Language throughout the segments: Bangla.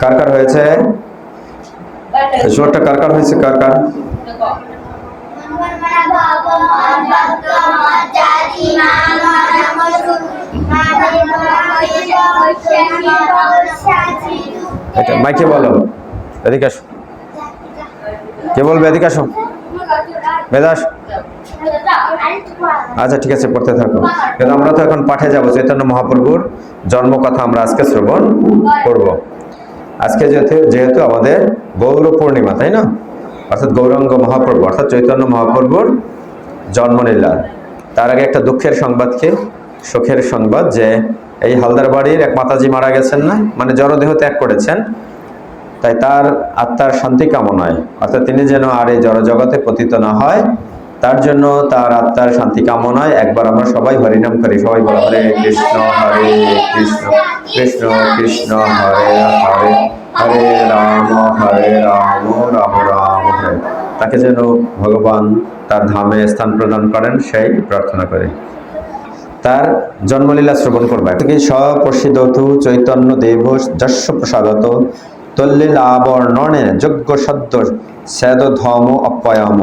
কার কার হয়েছে? জোরটা কার কার হয়েছে? কার কার এটা মাইকে বলো? এদিকে আসো। কে বলবে? এদিকে আসো। বেদাস আচ্ছা ঠিক আছে, পড়তে থাকো। কিন্তু আমরা তো এখন পাঠে যাব, চৈতন্য মহাপ্রভুর জন্মকথা আমরা আজকে শ্রবণ করব। আজকে যেহেতু যেহেতু আমাদের গৌর পূর্ণিমা, তাই না? অর্থাৎ গৌরাঙ্গ মহাপ্রভু, অর্থাৎ চৈতন্য মহাপ্রভুর জন্মলীলা। তার আগে একটা দুঃখের সংবাদ কি? সুখের সংবাদ যে এই হালদার বাড়ির এক মাতাজি মারা গেছেন না? মানে জড়দেহ ত্যাগ করেছেন। তাই তার আত্মার শান্তি কামনায়, অর্থাৎ তিনি যেন আর এই জড়জগতে পতিত না হয়। তার জন্য তার আত্মার শান্তি কামনায় একবার আমরা সবাই হরিনাম করি। সবাই বলো, হরে কৃষ্ণ হরে কৃষ্ণ কৃষ্ণ কৃষ্ণ, হরে হরে হরে রাম হরে রাম রাম রাম, হরে। তাকে যেন ভগবান তার ধামে স্থান প্রদান করেন, সেই প্রার্থনা করে। তার জন্মলীলা শ্রবণ করবা। থেকে স্বপ্রসিদ্ধতু চৈতন্য দেব যস্য প্রসাদত তল্লীলা বর্ণনে যোগ্য সদ্য স্যাদ ধম অপয়াম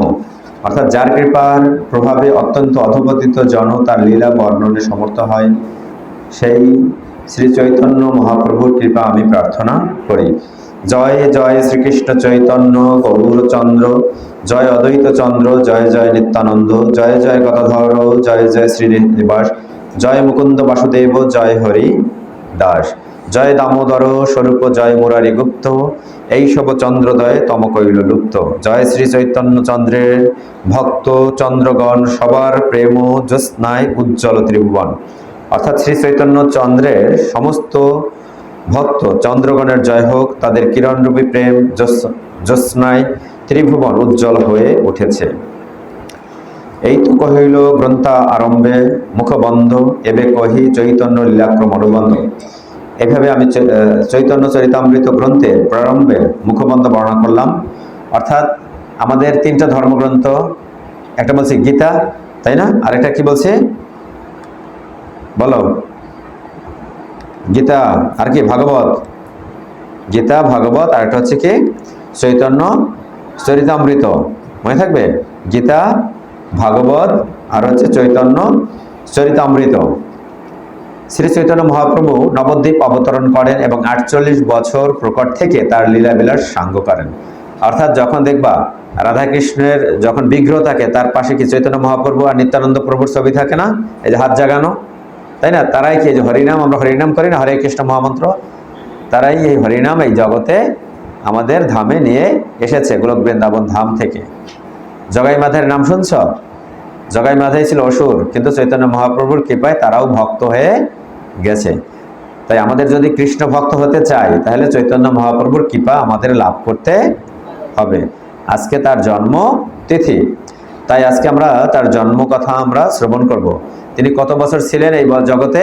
অর্থাৎ যার কৃপার প্রভাবে অত্যন্ত অধপতিত জন তার লীলা বর্ণনে সমর্থ হয়, সেই শ্রী চৈতন্য মহাপ্রভুর কৃপা আমি প্রার্থনা করি। জয় জয় শ্রীকৃষ্ণ চৈতন্য গৌরচন্দ্র, জয় অদ্বৈত চন্দ্র, জয় জয় নিত্যানন্দ, জয় জয় গদাধর, জয় জয় শ্রীনিবাস জয় মুকুন্দ বাসুদেব, জয় হরি দাস। জয় দামোদর, স্বরূপ জয় মুরারি গুপ্ত, এই সব চন্দ্রদয় তম কৈল লুপ্ত। জয় শ্রী চৈতন্য চন্দ্রের ভক্ত চন্দ্রগণ, সবার প্রেম জ্যোৎস্নায় উজ্জ্বল ত্রিভুবন। অর্থাৎ শ্রী চৈতন্য চন্দ্রের সমস্ত ভক্ত চন্দ্রগণের জয় হোক, তাদের কিরণরূপী প্রেম, জ্যোৎস- জ্যোৎস্নায় ত্রিভুবন উজ্জ্বল হয়ে উঠেছে। এই তো কহিল, গ্রন্থা আরম্ভে মুখবন্ধ, এবে কহি চৈতন্য লীলাক্রম অনুবন্ধ এভাবে আমি চৈতন্য চরিতামৃত গ্রন্থের প্রারম্ভে মুখবন্ধ বর্ণনা করলাম। অর্থাৎ আমাদের তিনটা ধর্মগ্রন্থ, একটা বলছে গীতা, তাই না? আরেকটা কি বলছে? বলো। গীতা, আর কি? ভাগবত। গীতা, ভাগবত, আর একটা হচ্ছে কি? চৈতন্য চরিতামৃত। মনে থাকবে? গীতা, ভাগবত, আর হচ্ছে চৈতন্য চরিতামৃত। শ্রী চৈতন্য মহাপ্রভু নবদ্বীপ অবতরণ করেন এবং আটচল্লিশ বছর প্রকট থেকে তার লীলাবিলাস সাঙ্গ করেন। অর্থাৎ যখন দেখবা, রাধাকৃষ্ণের যখন বিগ্রহ থাকে, তার পাশে কি চৈতন্য মহাপ্রভু আর নিত্যানন্দ প্রভুর ছবি থাকে না? এই যে হাত জাগানো, তাই না? তারাই কি যে হরিনাম, আমরা হরিনাম করি না? হরে কৃষ্ণ মহামন্ত্র। তারাই এই হরিনাম এই জগতে আমাদের ধামে নিয়ে এসেছে গোলক বৃন্দাবন ধাম থেকে। জগাই মাধের নাম শুনছ? জগাই মাধাই ছিল অসুর কিন্তু চৈতন্য মহাপ্রভুর কৃপায় তারাও ভক্ত হয়ে গেছে। তাই আমাদের যদি কৃষ্ণ ভক্ত হতে চাই তাহলে চৈতন্য মহাপ্রভুর কৃপা আমাদের লাভ করতে হবে। আজকে তার জন্ম তিথি তাই আজকে আমরা তার জন্ম কথা আমরা শ্রবণ করব। তিনি কত বছর ছিলেন এই জগতে?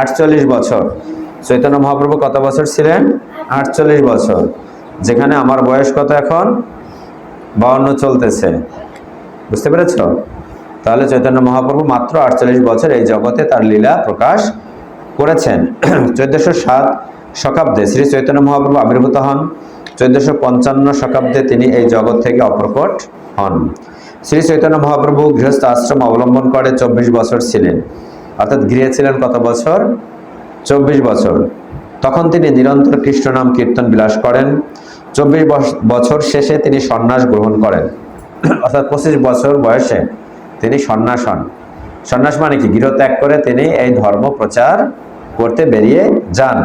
আটচল্লিশ বছর। চৈতন্য মহাপ্রভু কত বছর ছিলেন? আটচল্লিশ বছর। যেখানে আমার বয়স কত এখন? বাউন্ন চলতেছে। বুঝতে পেরেছ? তাহলে চৈতন্য মহাপ্রভু মাত্র আটচল্লিশ বছর এই জগতে তার লীলা প্রকাশ করেছেন। চোদ্দশো সাত শতাব্দে শ্রী চৈতন্য মহাপ্রভু আবির্ভূত হন। চোদ্দশো পঞ্চান্ন শতাব্দে তিনি এই জগৎ থেকে অপ্রকট হন। শ্রী চৈতন্য মহাপ্রভু গৃহস্থ আশ্রম অবলম্বন করে চব্বিশ বছর ছিলেন। অর্থাৎ গৃহে ছিলেন কত বছর? চব্বিশ বছর। তখন তিনি নিরন্তর কৃষ্ণনাম কীর্তন বিলাস করেন। চব্বিশ বছর শেষে তিনি সন্ন্যাস গ্রহণ করেন। অর্থাৎ পঁচিশ বছর বয়সে তিনি সন্ন্যাস হন সন্ন্যাস মানে কি? গৃহ ত্যাগ করে তিনি এই ধর্ম প্রচার করতে বেরিয়ে যান।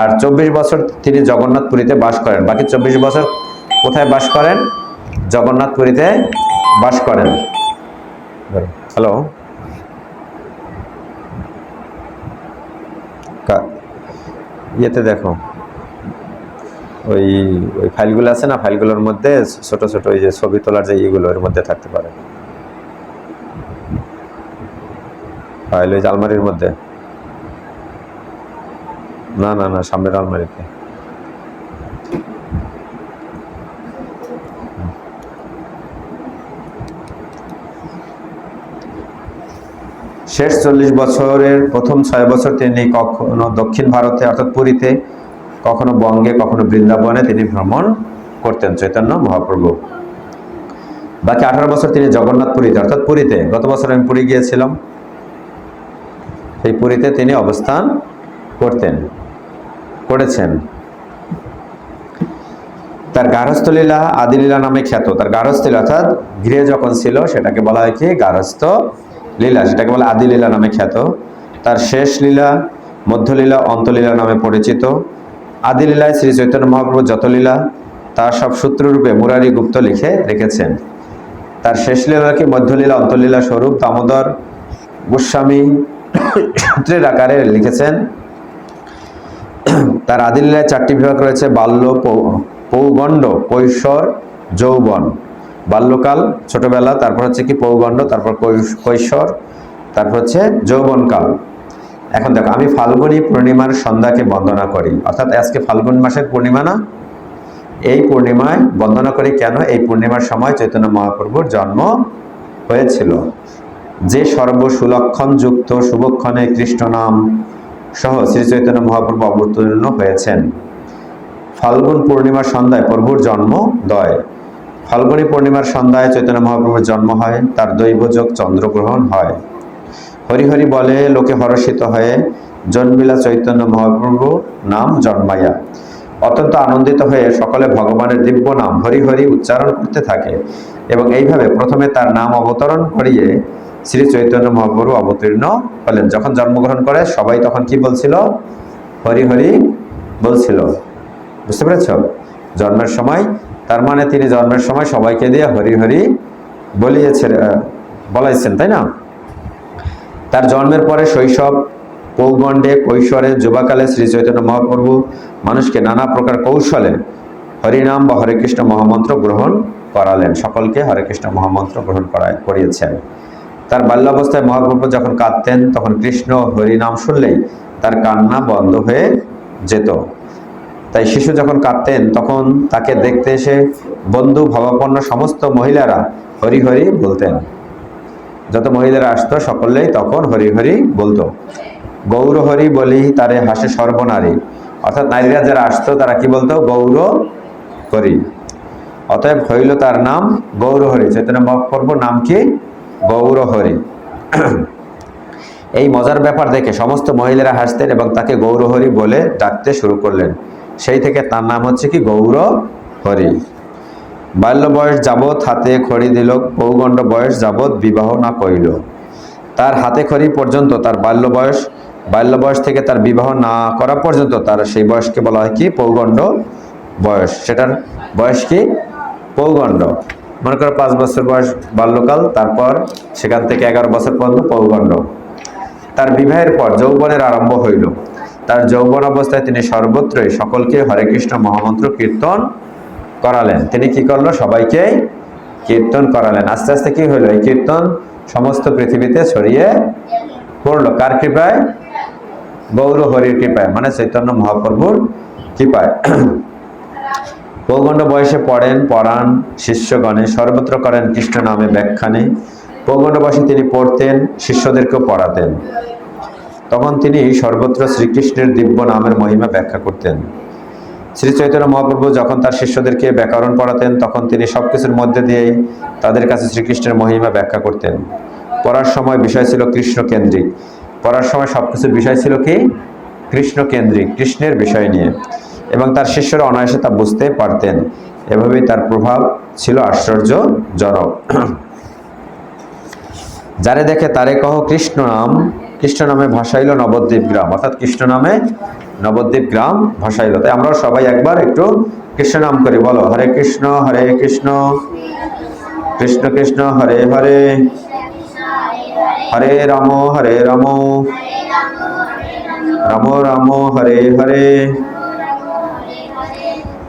আর চব্বিশ বছর তিনি জগন্নাথপুরীতে বাস করেন। বাকি চব্বিশ বছর কোথায় বাস করেন? জগন্নাথপুরীতে বাস করেন। হ্যালো? ইয়েতে দেখো। ওই ওই ফাইলগুলো আছে না? ফাইলগুলোর মধ্যে ছোট ছোট ওই যে ছবি তোলার যে ইয়েগুলো এর মধ্যে থাকতে পারে। ফাইল যে আলমারির মধ্যে। না না না, সামনের আলমারিতে। শেষ চল্লিশ বছরের প্রথম ছয় বছর তিনি কখনো দক্ষিণ ভারতে, অর্থাৎ পুরীতে, কখনো বঙ্গে, কখনো বৃন্দাবনে তিনি ভ্রমণ করতেন, চৈতন্য মহাপ্রভু। বাকি আঠারো বছর তিনি জগন্নাথ পুরীতে অর্থাৎ পুরীতে। গত বছর আমি পুরী গিয়েছিলাম। এই পুরীতে তিনি অবস্থান করতেন, করেছেন। তার গার্হস্থ লীলা আদিলীলা নামে খ্যাত। তার গার্হস্থ লীলা অর্থাৎ গৃহে যখন ছিল, সেটাকে বলা হয় কি? গার্হস্থ লীলা সেটাকে বলে আদিলীলা নামে খ্যাত। তার শেষ লীলা, মধ্যলীলা, অন্তলীলা নামে পরিচিত। আদিলীলায় শ্রী চৈতন্য মহাপ্রভু যত লীলা তার সব সূত্ররূপে মুরারি গুপ্ত লিখে রেখেছেন। তার শেষ লীলাকে মধ্যলীলা, অন্তলীলা স্বরূপ দামোদর গোস্বামী সূত্রের আকারে লিখেছেন, তার আদিলীলায় চারটি বিভাগ রয়েছে, বাল্য পৌগণ্ড, কৈশোর, যৌবন। বাল্যকাল, ছোটবেলা, তারপর হচ্ছে কি পৌগণ্ড, তারপর কৈশ- কৈশোর, তারপর হচ্ছে যৌবনকাল। এখন দেখো, আমি ফাল্গুনী পূর্ণিমার সন্ধ্যাকে বন্দনা করি। অর্থাৎ আজকে ফাল্গুন মাসের পূর্ণিমা না? এই পূর্ণিমায় বন্দনা করি কেন? এই পূর্ণিমার সময় চৈতন্য মহাপ্রভুর জন্ম হয়েছিল। যে সর্ব সুলক্ষণ যুক্ত শুভক্ষণে কৃষ্ণ নাম সহ শ্রী চৈতন্য মহাপ্রভু অবতীর্ণ হয়েছেন। ফাল্গুন পূর্ণিমার সন্ধ্যায় প্রভুর জন্ম দয়। ফাল্গুনী পূর্ণিমার সন্ধ্যায় চৈতন্য মহাপ্রভুর জন্ম হয়, তার দৈবযোগ চন্দ্রগ্রহণ হয়। হরিহরি বলে, লোকে হরষিত হয়ে, জন্মিলা চৈতন্য মহাপ্রভু নাম জন্মাইয়া। অত্যন্ত আনন্দিত হয়ে সকলে ভগবানের দিব্য নাম হরিহরি উচ্চারণ করতে থাকে এবং এইভাবে প্রথমে তার নাম অবতরণ করিয়ে শ্রী চৈতন্য মহাপ্রভু অবতীর্ণ হলেন। যখন জন্মগ্রহণ করে, সবাই তখন কি বলছিল? হরি হরি বলছিল। বুঝতে পেরেছ? জন্মের সময়, তার মানে তিনি জন্মের সময় সবাইকে দিয়ে হরি হরি বলিয়েছেন বলাইছেন, তাই না? তার জন্মের পরে শৈশব কৌগণ্ডে কৈশোরে, যুবাকালে শ্রী চৈতন্য মহাপ্রভু মানুষকে নানা প্রকার কৌশলে হরিনাম বা হরে কৃষ্ণ মহামন্ত্র গ্রহণ করালেন। সকলকে হরে কৃষ্ণ মহামন্ত্র গ্রহণ করায়, করিয়েছেন। তার বাল্যাবস্থায় মহাপ্রভু যখন কাঁদতেন, তখন কৃষ্ণ হরিনাম শুনলেই তার কান্না বন্ধ হয়ে যেত। তাই শিশু যখন কাঁদতেন, তখন তাকে দেখতে এসে বন্ধু ভাবাপন্ন সমস্ত মহিলারা হরি হরি বলতেন। যত মহিলারা আসতো, সকলেই তখন হরি হরি বলতো। গৌর হরি বলি তারে হাসে সর্বনারী। অর্থাৎ নারীরা যারা আসতো, তারা কি বলতো? গৌর হরি। অতএব হইল তার নাম গৌর হরি। চৈতন্য মহাপ্রভুর নাম কি? গৌর হরি এই মজার ব্যাপার দেখে সমস্ত মহিলারা হাসতেন এবং তাকে গৌরহরি বলে ডাকতে শুরু করলেন। সেই থেকে তার নাম হচ্ছে কি গৌর হরি বাল্য বয়স যাবৎ হাতে খড়ি দিল পৌগণ্ড বয়স যাবৎ বিবাহ না করিল। তার হাতে খড়ি পর্যন্ত তার বাল্য বয়স বাল্য বয়স থেকে তার বিবাহ না করা পর্যন্ত তার সেই বয়সকে বলা হয় কি পৌগণ্ড বয়স। সেটার বয়স কি পৌগণ্ড মনে করো পাঁচ বছর বয়স বাল্যকাল, তারপর সেখান থেকে এগারো বছর পর্যন্ত পৌগণ্ড। তার বিবাহের পর যৌবনের আরম্ভ হইল। তার যৌবন অবস্থায় তিনি সর্বত্রই সকলকে হরে কৃষ্ণ মহামন্ত্র কীর্তন করালেন। তিনি কি করল? সবাইকে কীর্তন করালেন। আস্তে আস্তে কি হলো এই কীর্তন সমস্ত পৃথিবীতে ছড়িয়ে পড়ল। কার কৃপায়? গৌর হরির কৃপায়। মানে চৈতন্য মহাপ্রভুর কৃপায়। পৌগণ্ড বয়সে পড়েন, পড়ান, শিষ্যগণে, সর্বত্র করেন কৃষ্ণ নামে ব্যাখ্যানে। পৌগণ্ড বয়সে তিনি পড়তেন, শিষ্যদেরকেও পড়াতেন। তখন তিনি সর্বত্র শ্রীকৃষ্ণের দিব্য নামের মহিমা ব্যাখ্যা করতেন। শ্রী চৈতন্য মহাপ্রভু যখন তার শিষ্যদেরকে ব্যাকরণ পড়াতেন, তখন তিনি সব কিছুর মধ্যে দিয়েই তাদের কাছে শ্রীকৃষ্ণের মহিমা ব্যাখ্যা করতেন। পড়ার সময় বিষয় ছিল কৃষ্ণ কেন্দ্রিক পড়ার সময় সবকিছুর বিষয় ছিল কি? কৃষ্ণ কেন্দ্রিক কৃষ্ণের বিষয় নিয়ে। এবং তার শিষ্যরা অনায়াসে তা বুঝতে পারতেন। এভাবেই তার প্রভাব ছিল আশ্চর্যজনক। যারে দেখে তারে কহ, কৃষ্ণ নাম, কৃষ্ণ নামে ভাসাইল নবদ্বীপ গ্রাম। অর্থাৎ কৃষ্ণ নামে নবদ্বীপ গ্রাম ভাসাইল। তাই আমরা সবাই একবার একটু কৃষ্ণ নাম করি। বলো, হরে কৃষ্ণ হরে কৃষ্ণ। কৃষ্ণ কৃষ্ণ, হরে হরে। হরে রাম হরে রাম। রাম রাম, হরে হরে।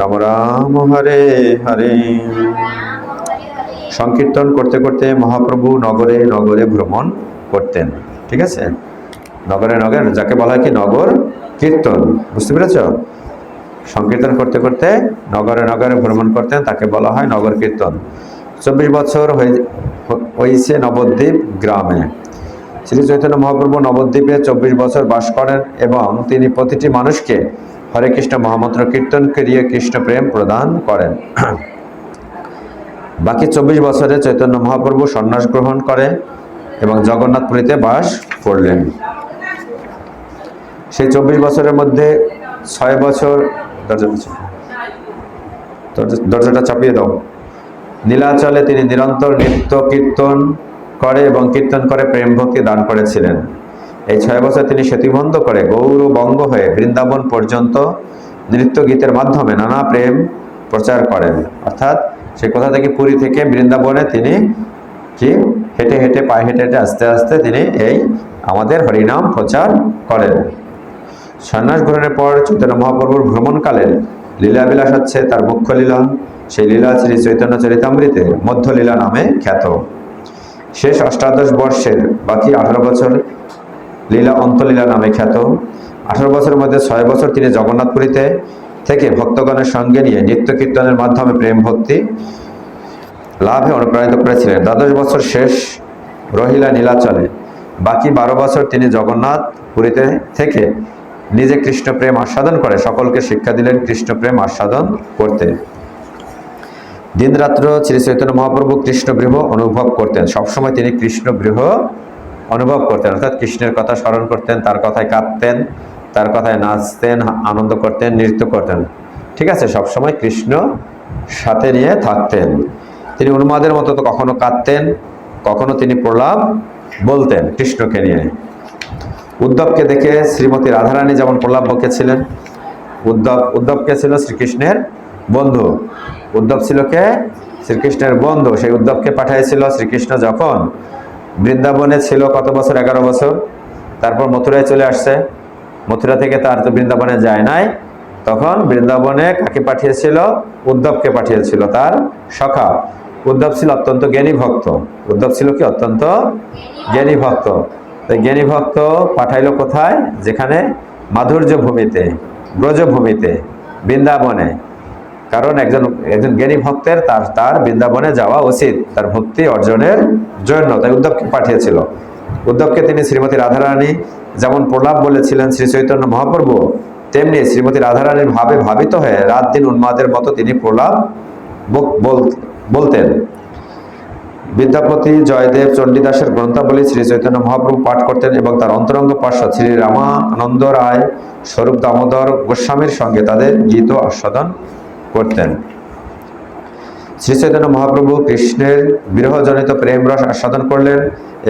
রাম রাম হরে হরে। সংকীর্তন করতে করতে মহাপ্রভু নগরে নগরে ভ্রমণ করতেন, ঠিক আছে? নগরে নগরে, যাকে বলা হয় কি নগর কীর্তন, বুঝতে পেরেছ? সংকীর্তন করতে করতে নগরে নগরে ভ্রমণ করতেন, তাকে বলা হয় নগর কীর্তন। চব্বিশ বছর হয়েছে নবদ্বীপ গ্রামে। শ্রী চৈতন্য মহাপ্রভু নবদ্বীপে চব্বিশ বছর বাস করেন এবং তিনি প্রতিটি মানুষকে হরে কৃষ্ণ মহামন্ত্র, কীর্তন করিয়ে কৃষ্ণ প্রেম প্রদান করেন। বাকি চব্বিশ বছরে চৈতন্য মহাপ্রভু সন্ন্যাস গ্রহণ করেন এবং জগন্নাথপুরীতে বাস করলেন। সেই চব্বিশ বছরের মধ্যে ছয় বছর দরজা দরজা- দরজাটা চাপিয়ে দাও। নীলাচলে তিনি নিরন্তর নৃত্য কীর্তন করে এবং কীর্তন করে প্রেম ভক্তি দান করেছিলেন। এই ছয় বছর তিনি সেতুবন্ধ করে গৌরবঙ্গ হয়ে বৃন্দাবন পর্যন্ত নৃত্য গীতের মাধ্যমে নানা প্রেম প্রচার করেন। অর্থাৎ সে কোথা থেকে পুরী থেকে বৃন্দাবনে তিনি কি হেঁটে হেঁটে পায়ে হেঁটে হেঁটে আস্তে আস্তে তিনি এই আমাদের হরিনাম প্রচার করেন। সন্ন্যাস গ্রহণের পর চৈতন্য মহাপ্রভুর ভ্রমণকালে লীলাবিলাস হচ্ছে তার মুখ্য লীলা। সেই লীলা শ্রী চৈতন্য চরিতামৃতে মধ্যলীলা নামে খ্যাত। শেষ অষ্টাদশ বর্ষের বাকি আঠারো বছর লীলা অন্তলীলা নামে খ্যাত। আঠারো বছরের মধ্যে ছয় বছর তিনি জগন্নাথপুরীতে থেকে ভক্তগণের সঙ্গে নিয়ে নিত্য কীর্তনের মাধ্যমে প্রেম ভক্তি লাভে অনুপ্রাণিত করেছিলেন। দ্বাদশ বছর শেষ রহিলা নীলাচলে। বাকি বারো বছর তিনি জগন্নাথ পুরীতে থেকে নিজে কৃষ্ণপ্রেম আস্বাদন করে সকলকে শিক্ষা দিলেন কৃষ্ণপ্রেম আস্বাদন করতে। দিনরাত্র শ্রী চৈতন্য মহাপ্রভু কৃষ্ণ বৃহ অনুভব করতেন। সবসময় তিনি কৃষ্ণ বৃহ অনুভব করতেন। অর্থাৎ কৃষ্ণের কথা স্মরণ করতেন, তার কথায় কাঁদতেন, তার কথায় নাচতেন, আনন্দ করতেন, নৃত্য করতেন। ঠিক আছে, সবসময় কৃষ্ণ সাথে নিয়ে থাকতেন। তিনি উন্মাদের মতো তো কখনো কাঁদতেন, কখনো তিনি প্রলাপ বলতেন কৃষ্ণকে নিয়ে। উদ্ধবকে দেখে শ্রীমতী রাধারানী যেমন প্রলাপ বকেছিলেন উদ্ধব, উদ্ধবকে ছিল শ্রীকৃষ্ণের বন্ধু। উদ্ধব ছিল কে? শ্রীকৃষ্ণের বন্ধু। সেই উদ্ধবকে পাঠিয়েছিল শ্রীকৃষ্ণ যখন বৃন্দাবনে ছিল কত বছর? এগারো বছর। তারপর মথুরায় চলে আসছে। মথুরা থেকে তার তো বৃন্দাবনে যায় নাই। তখন বৃন্দাবনে কাকে পাঠিয়েছিল? উদ্ধবকে পাঠিয়েছিল তার সখা। উদ্ধব ছিল অত্যন্ত জ্ঞানী ভক্ত। উদ্ধব ছিল কি? অত্যন্ত জ্ঞানী ভক্ত। তো জ্ঞানী ভক্ত পাঠাইলো কোথায়? যেখানে মাধুর্য ভূমিতে ব্রজভূমিতে, বৃন্দাবনে। কারণ একজন একজন জ্ঞানী ভক্তের তার তার বৃন্দাবনে যাওয়া উচিত, তার ভক্তি অর্জনের জন্য। তাই উদ্ধবকে পাঠিয়েছিল। উদ্ধবকে তিনি শ্রীমতী রাধারানী যেমন প্রলাপ বলেছিলেন শ্রী চৈতন্য মহাপ্রভু, তেমনি শ্রীমতী রাধারানীর ভাবে ভাবিত হয়ে রাত দিন উন্মাদের মতো তিনি প্রলাপ বলতেন। বিদ্যাপতি জয়দেব চণ্ডীদাসের গ্রন্থাবলী শ্রী চৈতন্য মহাপ্রভু পাঠ করতেন এবং তার অন্তরঙ্গ পার্শ্বদ শ্রী রামানন্দ রায়, স্বরূপ দামোদর গোস্বামীর সঙ্গে তাদের গীত আস্বাদন করতেন। শ্রী চৈতন্য মহাপ্রভু কৃষ্ণের বিরহজনিত প্রেম রস আস্বাদন করলেন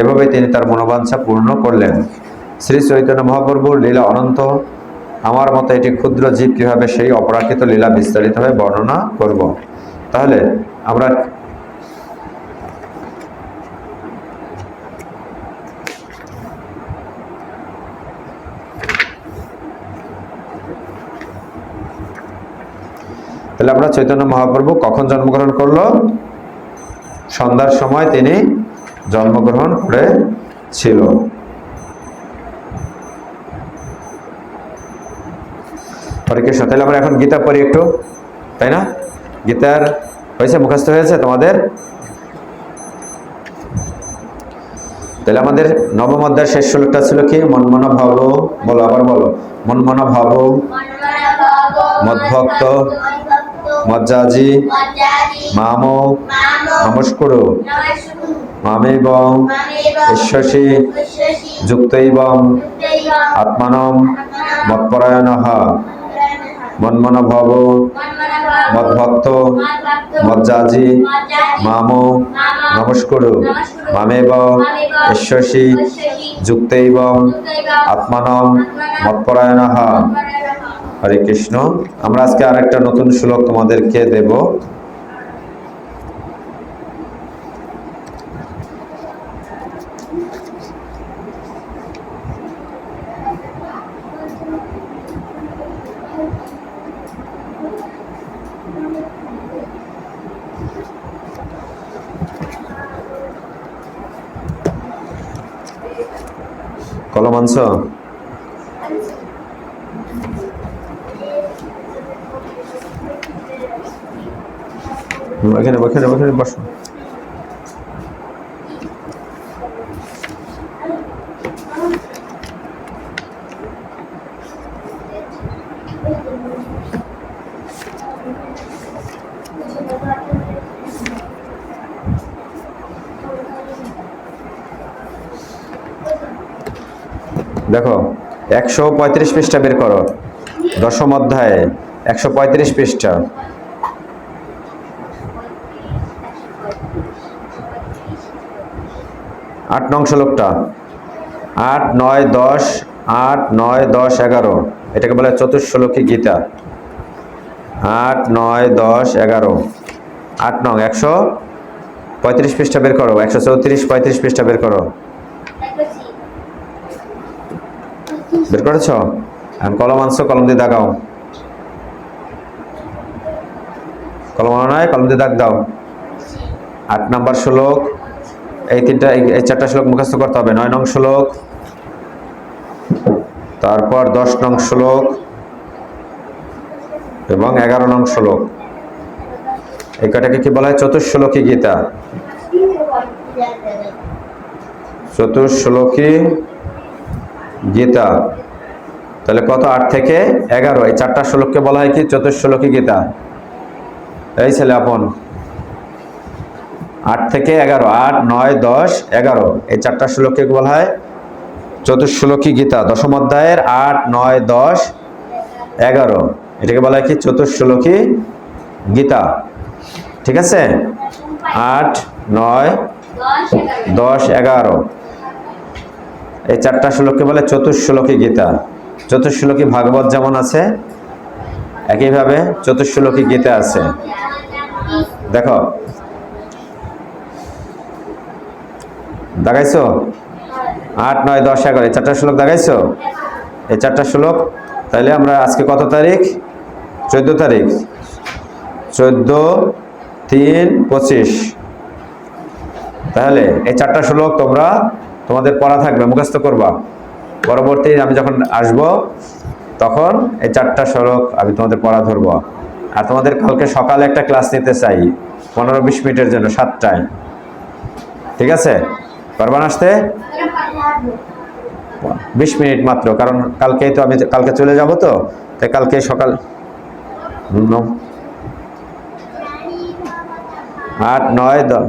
এভাবে তিনি তার মনোবাঞ্ছা পূর্ণ করলেন। শ্রী চৈতন্য মহাপ্রভুর লীলা অনন্ত। আমার মতে এটি ক্ষুদ্র জীব কীভাবে সেই অপরাকৃত লীলা বিস্তারিতভাবে বর্ণনা করব? তাহলে আমরা তাহলে আমরা চৈতন্য মহাপ্রভু কখন জন্মগ্রহণ করল? সন্ধ্যার সময় তিনি জন্মগ্রহণ করেছিল হরে কৃষ্ণ তাহলে আমরা এখন গীতা পড়ি একটু তাই না? গীতার হয়েছে মুখস্থ হয়েছে তোমাদের? তাহলে আমাদের নবম অধ্যায়ের শেষ শ্লোকটা ছিল কি? মনমনা ভাব বলো আবার বলো। মনমনা ভাব মদ্ভক্ত মজ্জাজি মামো নমস্কুরু। মামেব ঈশ্বসী যুক্তৈব আত্মানম মৎপরায়ণ মন্মন ভব মদ্ভক্ত মজ্জাজি মামো নমস্কুরু। মামেব ঈশ্বসী যুক্তৈব আত্মানম মৎপরায়ণ হরে কৃষ্ণ। আমরা আজকে আরেকটা নতুন শ্লোক তোমাদেরকে দেব। কলম এখানে ওখানে ওখানে বসো। দেখো, একশো পঁয়ত্রিশ পৃষ্ঠা বের করো। দশম অধ্যায়ে, একশো পঁয়ত্রিশ পৃষ্ঠা আট নং শ্লোকটা আট, নয়, দশ, আট, নয়, দশ, এগারো। এটাকে বলে চতুর্শ্লোকী গীতা। আট, নয়, দশ, এগারো। আট নং, একশো পঁয়ত্রিশ পৃষ্ঠা বের করো। একশো চৌত্রিশ, পঁয়ত্রিশ পৃষ্ঠা বের করো। বের করেছ? এখন কলম আনছো, কলম দিয়ে দাগাও কলম আনো নাই, কলম দিয়ে দাগ দাও। আট নাম্বার শ্লোক। এই তিনটা, এই চারটা শ্লোক মুখস্থ করতে হবে। নয় নং শ্লোক, তারপর দশ নং শ্লোক এবং এগারো নং শ্লোক। এই কটাকে কি বলা হয়? চতুর্শ্লোকী গীতা। চতুর্শ্লোকী গীতা। তাহলে কত? আট থেকে এগারো। এই চারটা শ্লোককে বলা হয় কি? চতুর্শ্লোকী গীতা। এই ছেলে আপন। আট থেকে এগারো, আট, নয়, দশ, এগারো। এই চারটা শ্লোককে বলা হয়? চতুর্শ্লোকী গীতা, দশম অধ্যায়ের আট, নয়, দশ, এগারো। এটাকে বলা হয় কি? চতুর্শ্লোকী গীতা। ঠিক আছে? আট, নয়, দশ, এগারো। এই চারটা শ্লোককে বলে চতুর্শ্লোকী গীতা। চতুর্শ্লোকী ভাগবত যেমন আছে, একইভাবে চতুর্শ্লোকী গীতা আছে। দেখো দেখাইছো আট, নয়, দশ, এগারো, এই চারটা শ্লোক দেখাইছো এই চারটা শ্লোক, তাইলে আমরা আজকে কত তারিখ? চোদ্দ তারিখ। চোদ্দ, তিন, পঁচিশ। তাহলে এই চারটা শ্লোক তোমরা তোমাদের পড়া থাকবে, মুখস্থ করবা। পরবর্তী আমি যখন আসব, তখন এই চারটা শ্লোক আমি তোমাদের পড়া ধরবো। আর তোমাদের কালকে সকালে একটা ক্লাস নিতে চাই, পনেরো, বিশ মিনিটের জন্য, সাতটায়। ঠিক আছে? পারবান আসতে? বিশ মিনিট মাত্র, কারণ কালকেই তো আমি কালকে চলে যাব তো, তাই কালকে সকাল আট, নয় দশ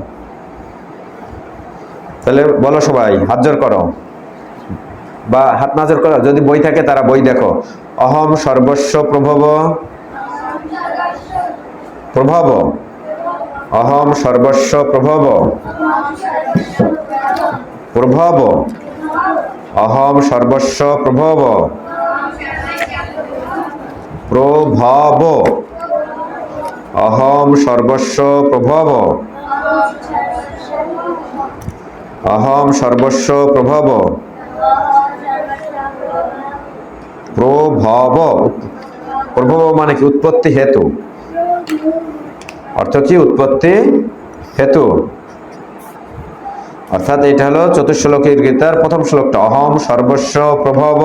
তাহলে বলো সবাই, হাত জোর করো। বা হাত নাজর করো, যদি বই থাকে তারা বই দেখো। অহম সর্বস্ব প্রভব। প্রভব। অহম সর্বস্ব প্রভব। প্রভব। অহম সর্বস্ব প্রভব। প্রভব। অহম সর্বস্ব প্রভব। অহম সর্বস্ব প্রভব। প্রভব। প্রভব মানে কি? উৎপত্তি হেতু। অর্থ কি? উৎপত্তি হেতু। অর্থাৎ এটা হলো চতুর্শ্লোকের গীতার প্রথম শ্লোকটা। অহম সর্বস্ব প্রভব।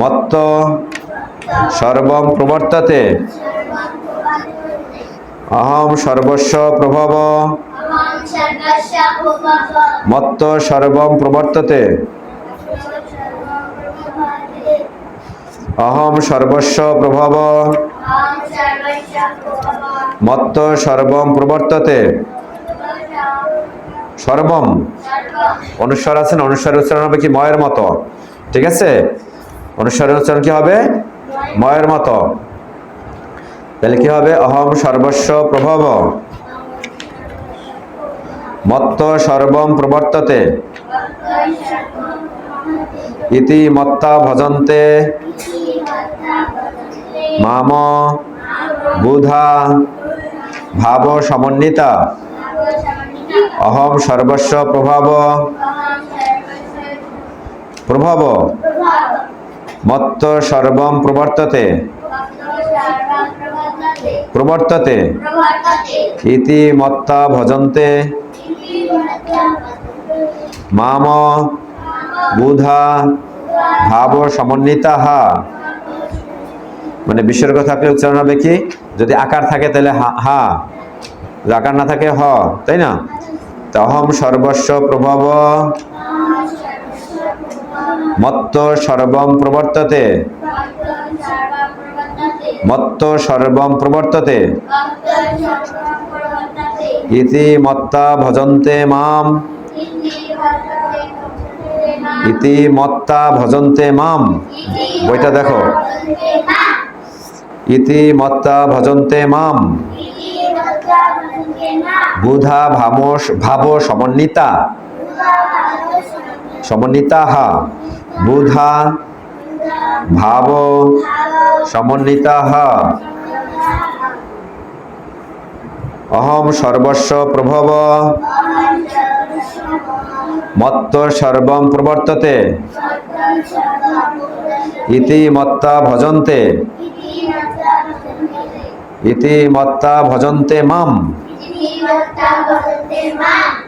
মত্ত সর্বম প্রবর্ততে। অহম সর্বস্ব প্রভব। মত্ত সর্বম প্রবর্ততে। অহম সর্বস্ব প্রভব। মত্ত সর্বম প্রবর্ততে। সর্বম। অনুস্বার আছে না? অনুস্বার উচ্চারণ হবে কি? ময়ের মতো। ঠিক আছে? অনুস্বারের উচ্চারণ কি হবে? ময়ের মতো। তাহলে কি হবে? অহম সর্বস্ব প্রভব। মত্ত সর্বম প্রবর্ততে। ইতি মত্তা ভজন্তে। মাম বুধা ভাব সমন্বিতা। অহম সর্বস্ব প্রভাব। প্রভাব। মত্ত সর্বম প্রবর্ততে। প্রবর্ততে। ইতি মত্তা ভজন্তে। মাম বুধা ভাব সমন্বিতা। হা মানে বিসর্গ থাকলে উচ্চারণ হবে কি? যদি আকার থাকে তাহলে হা হা। আকার না থাকে হ। তাই না? তহম সর্বস্ব প্রভব। মত্ত সর্বম প্রবর্ততে। মত্ত সর্বম প্রবর্ততে। ইতি মত্তা ভজন্তে মাম। ইতি মত্তা ভজন্তে মাম। বইটা দেখো। ইতি মত্তা ভজন্তে মাম। বুধা ভামস ভাব সমন্বিতা। সমন্বিতা হা। বুধা ভাব সমন্বিতা হা। অহম সর্বস্ব প্রভব। মত্ত সর্বম প্রবর্ততে। ইতি মত্তা ভজন্তে। ইতি মত্তা ভজন্তে মাম।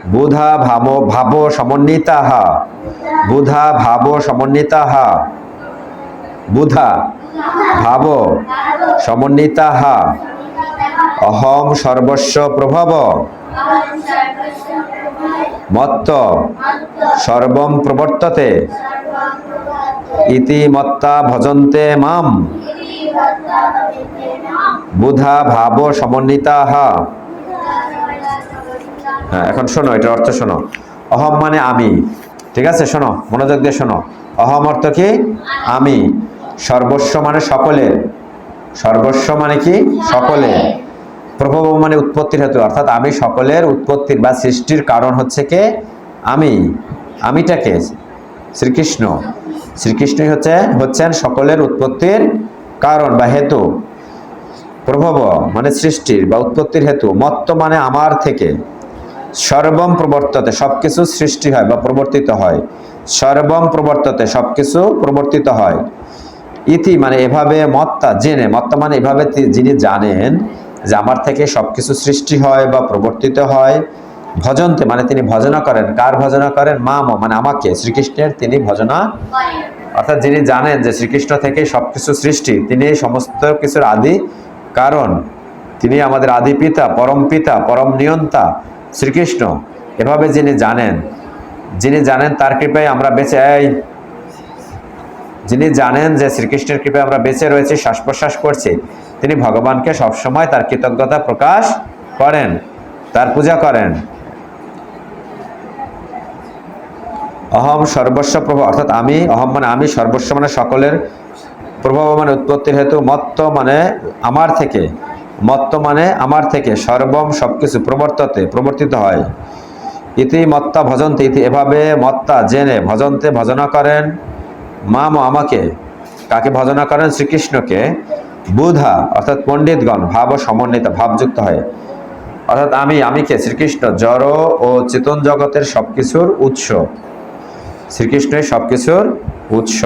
বুধা ভাব ভাব সমন্বিতা। বুধা ভাব সমন্বিতা। বুধা ভাব সমন্বিতা। অহম সর্বস্ব প্রভব। মত্ত সর্বম প্রবর্ততে ইতি মত্তা ভজন্তে মাম। বুধা ভাব সমন্বিতা। হ্যাঁ এখন শোনো, এটার অর্থ শোনো। অহম মানে আমি, ঠিক আছে? শোনো, মনোযোগ দিয়ে শোনো। অহম অর্থ কি? আমি। সর্বস্ব মানে সকলের সর্বস্ব মানে কি? সকলের প্রভব মানে উৎপত্তির হেতু, অর্থাৎ আমি সকলের উৎপত্তির বা সৃষ্টির কারণ হচ্ছে কে? আমি। আমিটাকে শ্রীকৃষ্ণ। শ্রীকৃষ্ণই হচ্ছে, হচ্ছেন সকলের উৎপত্তির কারণ বা হেতু। প্রভব মানে সৃষ্টির বা উৎপত্তির হেতু। মত্ত মানে আমার থেকে। সর্বম প্রবর্ততে সব কিছু সৃষ্টি হয় বা প্রবর্তিত হয়। সর্বম প্রবর্ততে সব কিছু প্রবর্তিত হয়। ইতি মানে এভাবে মত্তা, জেনে। মত্তা মানে এভাবে যিনি জানেন যে আমার থেকে সবকিছু সৃষ্টি হয় বা প্রবর্তিত হয়, ভজন্তে মানে তিনি ভজনা করেন। কার ভজনা করেন? মা মানে আমাকে, শ্রীকৃষ্ণের তিনি ভজনা অর্থাৎ যিনি জানেন যে শ্রীকৃষ্ণ থেকে সবকিছু সৃষ্টি, তিনি সমস্ত কিছুর আদি কারণ। তিনি আমাদের আদি পিতা, পরম পিতা, পরম নিয়ন্তা, শ্রীকৃষ্ণ। এভাবে যিনি জানেন যিনি জানেন তার কৃপায় আমরা বেঁচে, এই যিনি জানেন যে শ্রীকৃষ্ণের কৃপায় আমরা বেঁচে রয়েছি শ্বাস প্রশ্বাস করছি তিনি ভগবানকে সবসময় তার কৃতজ্ঞতা প্রকাশ করেন, তার পূজা করেন। অহম সর্বস্ব প্রভু, অর্থাৎ আমি, অহম মানে আমি, সর্বস্ব মানে সকলের প্রভাব মানে উৎপত্তির হেতু, মত্ত মানে আমার থেকে, মত্ত মানে আমার থেকে, সর্বম সবকিছু প্রবর্ততে, প্রবর্তিত হয়। ইতি মত্তা ভজন্তে, ইতি এভাবে মত্তা জেনে, ভজন্তে ভজনা করেন মাম আমাকে, কাকে ভজনা করেন শ্রীকৃষ্ণকে বুধা, অর্থাৎ পণ্ডিতগণ, ভাব ও সমন্বিত, ভাবযুক্ত হয়। অর্থাৎ আমি আমি কে? শ্রীকৃষ্ণ। জড় ও চেতন জগতের সবকিছুর উৎস। শ্রীকৃষ্ণই সবকিছুর উৎস।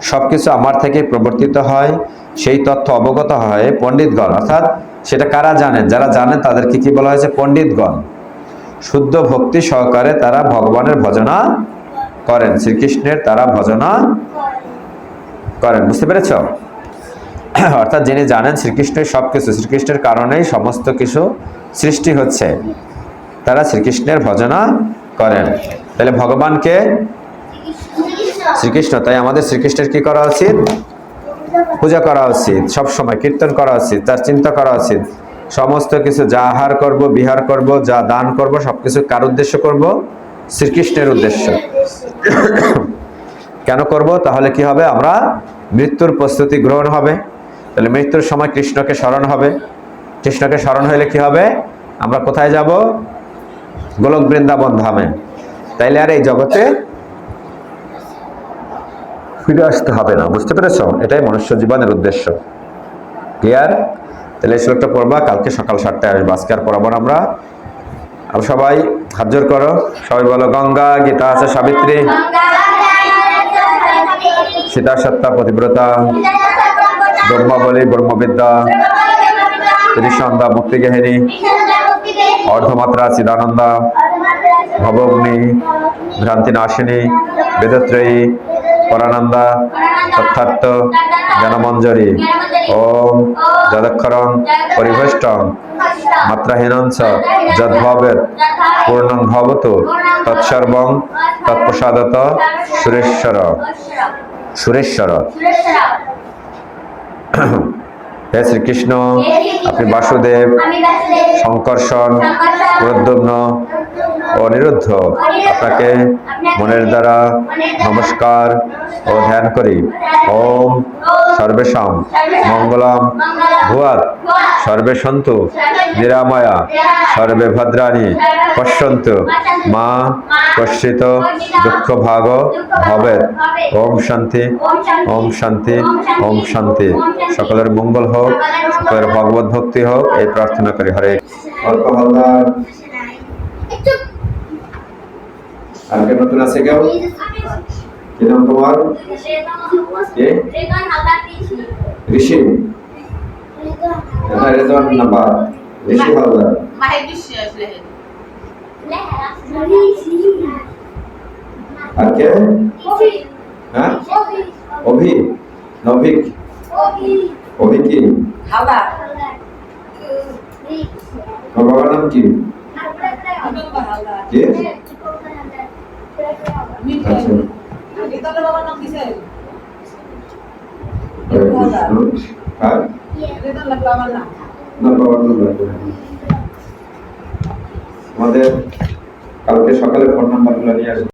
সবকিছু আমার থেকে প্রবর্তিত হয়, সেই তথ্য অবগত হয় পণ্ডিতগণ, অর্থাৎ সেটা কারা জানেন? যারা জানেন তাদেরকে কি বলা হয়েছে? পণ্ডিতগণ। শুদ্ধ ভক্তি সহকারে তারা ভগবানের ভজনা করেন। শ্রীকৃষ্ণের তারা ভজনা করেন। বুঝতে পেরেছ? অর্থাৎ যিনি জানেন শ্রীকৃষ্ণের সব কিছু শ্রীকৃষ্ণের কারণেই সমস্ত কিছু সৃষ্টি হচ্ছে। তারা শ্রীকৃষ্ণের ভজনা করেন। তাহলে ভগবানকে শ্রীকৃষ্ণ, তাই আমাদের শ্রীকৃষ্ণের কি করা উচিত? পূজা করা উচিত সব সময় কীর্তন করা উচিত, তার চিন্তা করা উচিত। সমস্ত কিছু যা আহার করব, বিহার করব, যা দান করব, সবকিছু কার উদ্দেশ্য করব? শ্রীকৃষ্ণের উদ্দেশ্য। কেন করব? তাহলে কি হবে? আমরা মৃত্যুর প্রস্তুতি গ্রহণ হবে। তাহলে মৃত্যুর সময় কৃষ্ণকে স্মরণ হবে। কৃষ্ণকে স্মরণ হলে কি হবে? আমরা কোথায় যাব? গোলক বৃন্দাবন ধামে তাইলে আর এই জগতে ফিরে আসতে হবে না বুঝতে পেরেছ? এটাই মনুষ্য জীবনের উদ্দেশ্য। ক্লিয়ার? তাহলে এই শ্লোকটা পড়বা কালকে সকাল সাতটায় আসব। আজকে আর পড়াবো না আমরা। আর সবাই হাত জোর করো। সবাই বলো গঙ্গা গীতা আছে সাবিত্রী। সীতা সত্তা পতিব্রতা। ব্রহ্মাবলী, ব্রহ্মবিদ্যা ত্রিসন্ধ্যা মুক্তিগেহিনী, অর্ধমাত্রা, চিদানন্দা, ভবগ্নি ভ্রান্তি নাশিনী বেদত্রয়ী, পরানন্দা, তথার্থ, জ্ঞানমঞ্জরি, ওম যদক্ষরং পরিভষ্টং মাত্রাহীনং চ যদ্ভবেৎ, পূর্ণং ভবতু, তৎসর্বং তৎপ্রসাদত সুরেশ্বর। সুরেশ্বর। 哼 哼 হে শ্রীকৃষ্ণ, আপনি বাসুদেব শঙ্কর্ষণ প্রদ্যুম্ন ও নিরুদ্ধ। আপনাকে মনের দ্বারা নমস্কার ও ধ্যান করি। ওম সর্বেশাম, মঙ্গলম ভুয়াত সর্বে সন্তু নিরাময়া সর্বে ভদ্রাণী পশ্যন্তু। মা কশ্চিত দুঃখ ভাগ ভবেত ওম শান্তি ওম শান্তি ওম শান্তি। সকলের মঙ্গল হোক। সকলের ভগবত ভক্তি হোক এই প্রার্থনা করি হরে অল্প হালদার আজকে নতুন আছে কেউ কি নাম তোমার কে ঋষি এটা রেজন নাম্বার ঋষি হালদার আর কে হ্যাঁ অভি নভিক অভি কি? বাবার নাম কি? কে? আচ্ছা। হরে কৃষ্ণ। আর? না বাবার নাম আমাদের কালকে সকালে ফোন নাম্বারগুলো নিয়ে আসবে।